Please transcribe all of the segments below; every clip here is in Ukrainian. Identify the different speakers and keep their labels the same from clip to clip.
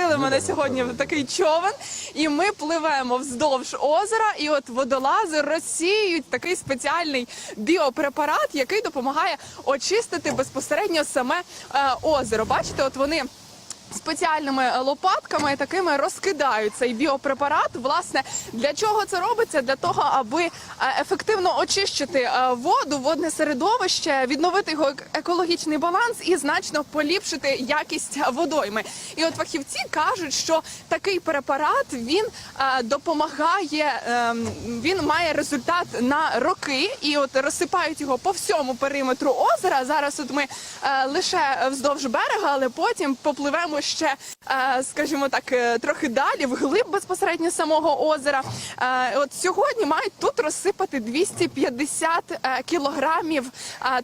Speaker 1: посадили мене сьогодні в такий човен, і ми пливемо вздовж озера. І от водолази розсіюють такий спеціальний біопрепарат, який допомагає очистити безпосередньо саме е, озеро. Бачите, от вони. Спеціальними лопатками такими розкидають цей біопрепарат. Власне, для чого це робиться? Для того, аби е, ефективно очищити е, воду, водне середовище, відновити його ек- екологічний баланс і значно поліпшити якість водойми. І от фахівці кажуть, що такий препарат він е, допомагає, ем, він має результат на роки, і от розсипають його по всьому периметру озера. Зараз от ми е, лише вздовж берега, але потім попливемо ще, е, скажімо так, е, трохи далі, вглиб безпосередньо самого озера. Е, От сьогодні мають тут розсипати 250 е, кілограмів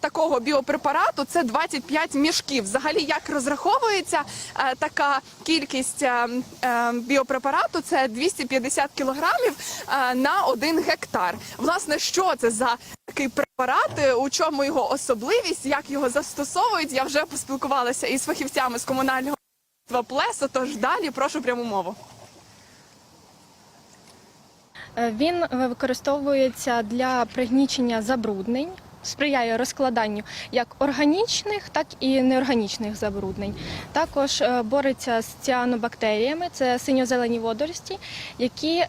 Speaker 1: такого біопрепарату. Це 25 мішків. Взагалі, як розраховується така кількість біопрепарату? Це 250 кілограмів на один гектар. Власне, що це за такий препарат? У чому його особливість? Як його застосовують? Я вже поспілкувалася із фахівцями з комунального Плесо. Тож далі прошу пряму мову.
Speaker 2: Е, Він е, використовується для пригнічення забруднень, сприяє розкладанню як органічних, так і неорганічних забруднень. Також е, бореться з ціанобактеріями, це синьо-зелені водорості, які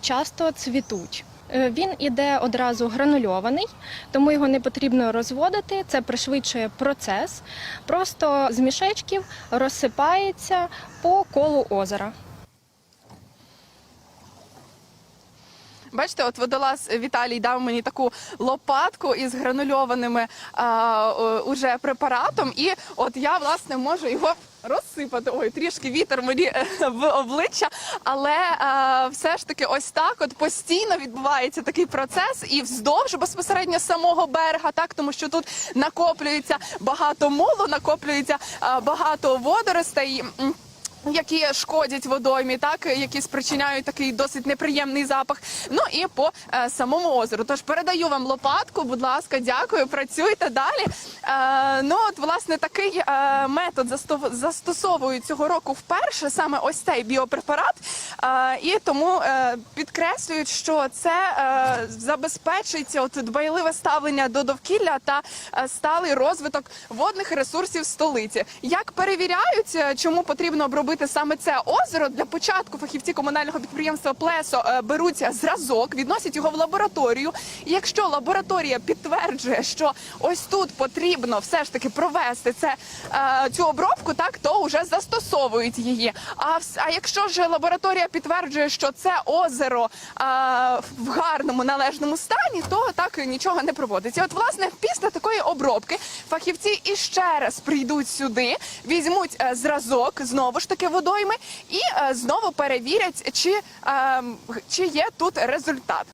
Speaker 2: часто цвітуть. Е, Він іде одразу гранульований, тому його не потрібно розводити. Це пришвидшує процес. Просто з мішечків розсипається по колу озера.
Speaker 1: Бачите, от водолаз Віталій дав мені таку лопатку із гранульованими а, уже препаратом, і от я власне можу його розсипати. Ой, трішки вітер мені е, в обличчя, але е, все ж таки, ось так, от постійно відбувається такий процес, і вздовж безпосередньо самого берега, так тому що тут накоплюється багато мулу, накоплюється е, багато водоростей. Які шкодять водоймі, так які спричиняють такий досить неприємний запах. Ну і по е, самому озеру. Тож передаю вам лопатку, будь ласка, дякую. Працюйте далі. Е, ну от власне такий е, метод засто- застосовують цього року вперше, саме ось цей біопрепарат. І тому е, підкреслюють, що це е, забезпечить от дбайливе ставлення до довкілля та е, сталий розвиток водних ресурсів столиці. Як перевіряють, чому потрібно обробити саме це озеро? Для початку фахівці комунального підприємства Плесо е, беруть зразок, відносять його в лабораторію. І якщо лабораторія підтверджує, що ось тут потрібно все ж таки провести це цю обробку, так то вже застосовують її. А а якщо ж лабораторія підтверджує, що це озеро е, в гарному належному стані, то так нічого не проводиться. От власне після такої обробки фахівці іще раз прийдуть сюди, візьмуть е, зразок знову ж таки водойми і е, знову перевірять, чи, е, чи є тут результат.